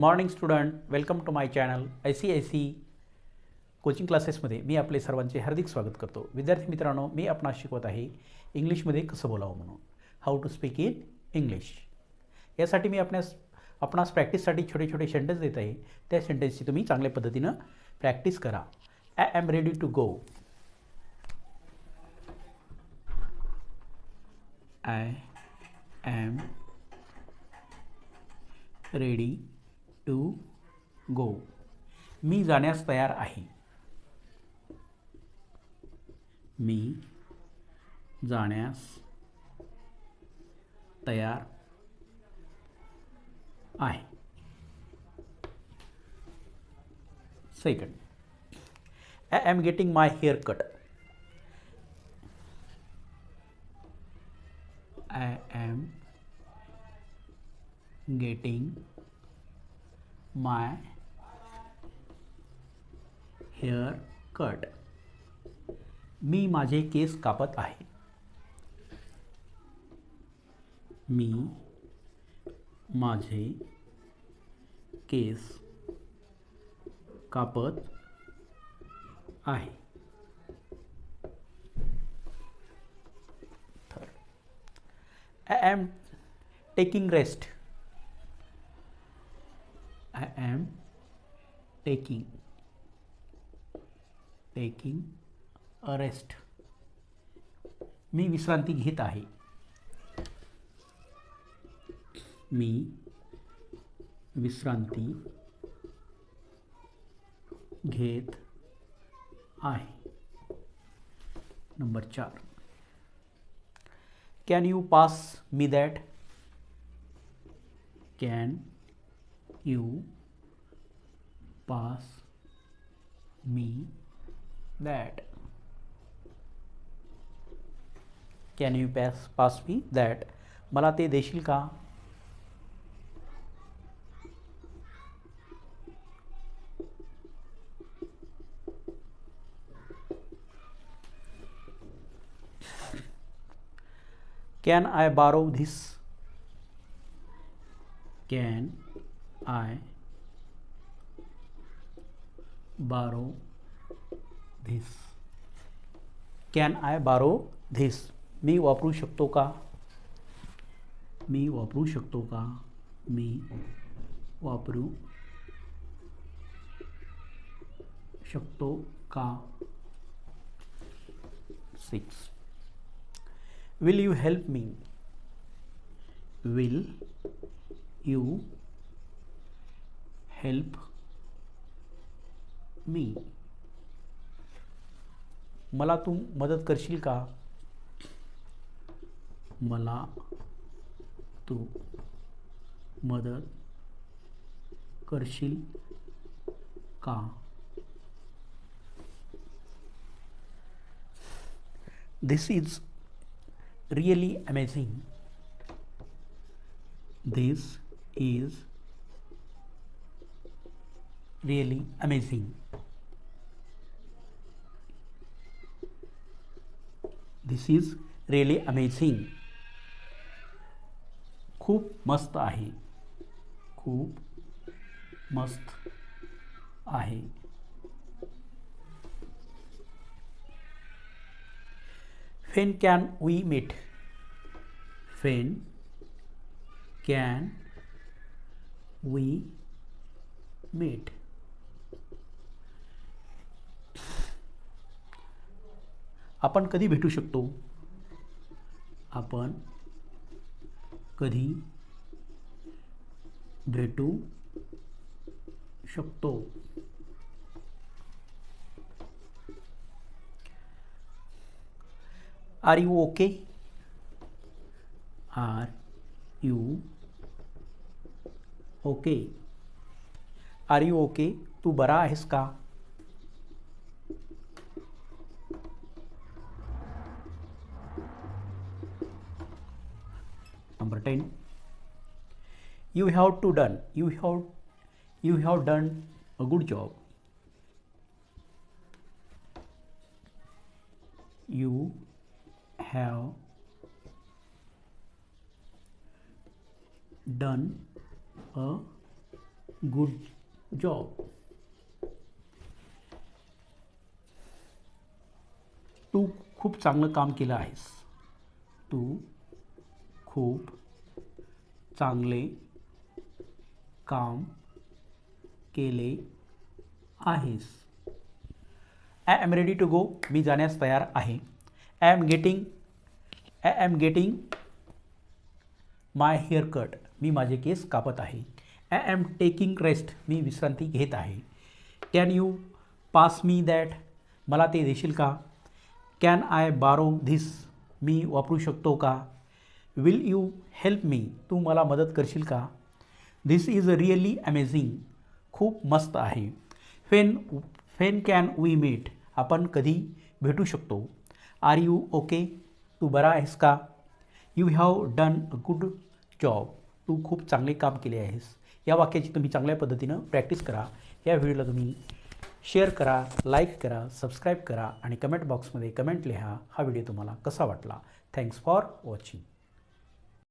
Morning student welcome to my channel I C I C coaching क्लासेसमध्ये मी आपले सर्वांचे हार्दिक स्वागत करतो. विद्यार्थी मित्रांनो, मी आपणास शिकवत आहे इंग्लिशमध्ये कसं बोलावं म्हणून. How to speak in English यासाठी मी आपणास आपणास प्रॅक्टिससाठी छोटे छोटे सेंटेन्स देत आहे. त्या सेंटेन्सची तुम्ही चांगल्या पद्धतीनं प्रॅक्टिस करा. I am ready to go I am ready to go मी जाण्यास तयार आहे. मी जाण्यास तयार आहे. Second. I am getting my hair cut I am getting my hair cut मी माझे केस कापत आहे. मी माझे केस कापत आहे. I am taking rest I am taking taking a rest मी विश्रांती घेत आहे. मी विश्रांती घेत आहे. नंबर चार. Can you pass me that can you pass me that can you pass pass me that मला ते देशील का? कॅन आय बारो धिस कॅन आय बारो धिस। कॅन आय बारो धिस मी वापरू शकतो का? मी वापरू शकतो का? मी वापरू शकतो का? Six will you help me will you help me. मला तू मदत करशील का? मला तू मदत करशील का? This is really amazing this is really amazing this is really amazing खूप मस्त आहे. खूप मस्त आहे. When can we meet when can we meet आपण कधी भेटू शकतो? आपण कधी भेटू शकतो? Are you okay are you okay are you okay तू बरा आहेस का? number 10 you have to done you have you have done a good job you have done a good job तू खूप चांगलं काम केलं आहेस तू खूप चांगले काम केले आहेस. I am ready to go मी जाण्यास तयार आहे. I am getting I am getting my hair cut मी माझे केस कापत आहे. आय एम टेकिंग रेस्ट मी विश्रांती घेत आहे. Can you pass me that मला ते देशील का? कॅन आय बारो धिस मी वापरू शकतो का? विल यू हेल्प मी तू मला मदत करशील का? धिस इज रिअली अमेझिंग खूप मस्त आहे. Fan fan can we meet आपण कधी भेटू शकतो? आर यू ओके तू बरा आहेस का? You have done a good job तू खूप चांगले काम केले आहेस. या वाक्याची तुम्ही चांगल्या पद्धतीनं प्रॅक्टिस करा. या व्हिडिओला तुम्ही शेअर करा लाईक करा सबस्क्राईब करा आणि कमेंट बॉक्समध्ये कमेंट लिहा. हा व्हिडिओ तुम्हाला कसा वाटला? Thanks for watching